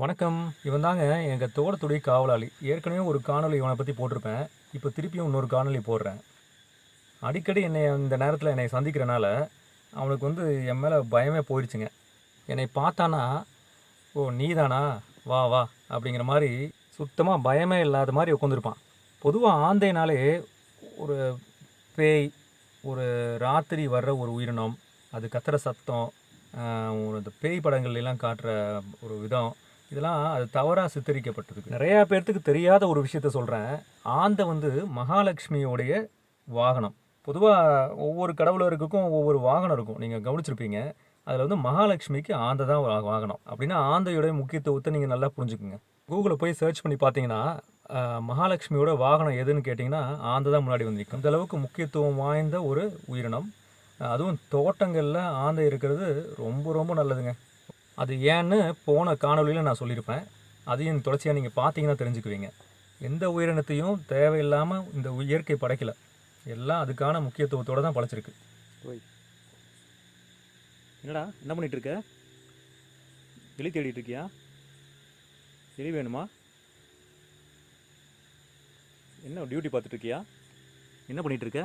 வணக்கம். இவன் தாங்க எங்கள் தோட்டத்துடைய காவலாளி. ஏற்கனவே ஒரு காணொளி இவனை பற்றி போட்டிருப்பேன். இப்போ திருப்பியும் இன்னொரு காணொலி போடுறேன். அடிக்கடி என்னை இந்த நேரத்தில் என்னை சந்திக்கிறனால அவனுக்கு வந்து என் மேலே பயமே போயிடுச்சுங்க. என்னை பார்த்தானா ஓ நீதானா? வா வா அப்படிங்கிற மாதிரி சுத்தமாக பயமே இல்லாத மாதிரி உட்காந்துருப்பான் பொதுவாக ஆந்தைனாலே ஒரு பேய் ஒரு ராத்திரி வர்ற ஒரு உயிரினம் அது கத்துற சத்தம் ஒரு இந்த பேய் படங்கள்லாம் காட்டுற ஒரு விதம் இதெல்லாம் அது தவறாக சித்தரிக்கப்பட்டிருக்கு. நிறையா பேர்த்துக்கு தெரியாத ஒரு விஷயத்த சொல்கிறேன் ஆந்தை வந்து மகாலட்சுமியோடைய வாகனம். பொதுவாக ஒவ்வொரு கடவுளருக்கும் ஒவ்வொரு வாகனம் இருக்கும். நீங்கள் கவனிச்சிருப்பீங்க. அதில் வந்து மகாலட்சுமிக்கு ஆந்தை தான் ஒரு வாகனம். அப்படின்னா ஆந்தையோடைய முக்கியத்துவத்தை நீங்கள் நல்லா புரிஞ்சுக்குங்க. கூகுளில் போய் சர்ச் பண்ணி பார்த்தீங்கன்னா மகாலட்சுமியோட வாகனம் எதுன்னு கேட்டிங்கன்னா ஆந்தை தான் முன்னாடி வந்திருக்கும் நிற்கும் அந்த அளவுக்கு முக்கியத்துவம் வாய்ந்த ஒரு உயிரினம். அதுவும் தோட்டங்களில் ஆந்தை இருக்கிறது ரொம்ப ரொம்ப நல்லதுங்க. அது ஏன்னு போன காணொலியில் நான் சொல்லியிருப்பேன். அதையும் தொடர்ச்சியாக நீங்கள் பார்த்தீங்கன்னா தெரிஞ்சுக்குவீங்க. எந்த உயிரினத்தையும் தேவையில்லாமல் இந்த இயற்கை படைக்கலை. எல்லாம் அதுக்கான முக்கியத்துவத்தோடு தான் படைச்சிருக்கு. என்னடா என்ன பண்ணிட்டு இருக்க எலி தேடிட்டு இருக்கியா எலி வேணுமா? என்ன டியூட்டி பார்த்துட்டு இருக்கியா என்ன பண்ணிட்டு இருக்க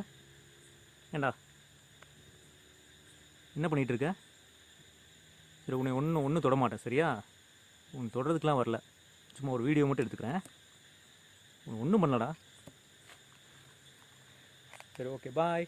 ஏண்டா? என்ன பண்ணிட்டு இருக்க சரி உன்னை ஒன்றும் ஒன்றும் தொட மாட்டேன் சரியா? உன் தொடறதுக்கெலாம் வரல. சும்மா ஒரு வீடியோ மட்டும் எடுத்துக்கிறேன். உன்னை ஒன்றும் பண்ணலடா. சரி ஓகே பாய்